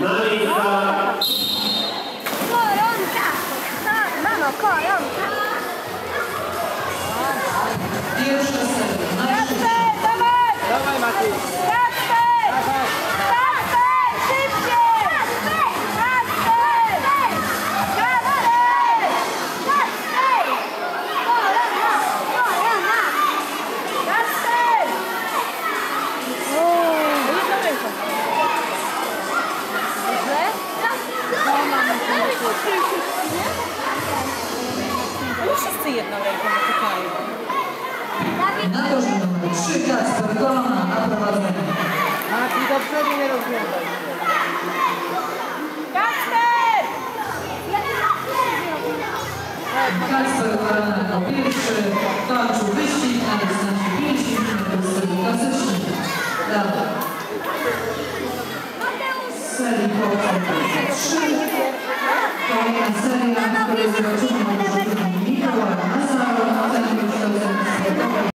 Marisa. Coronca. Vamos, coronca. Wszyscy jedną ręką dotykają. Na torze numer 3 Kacper Kolona na prowadzeniu. Mati, do przodu nie rozglądaj. Kasper! Kacper Kolona jako pierwszy kończył wyścig na dystansie 5 km w stylu klasycznym. Brawo. Serii po 3. Kolejna seria, której zobaczymy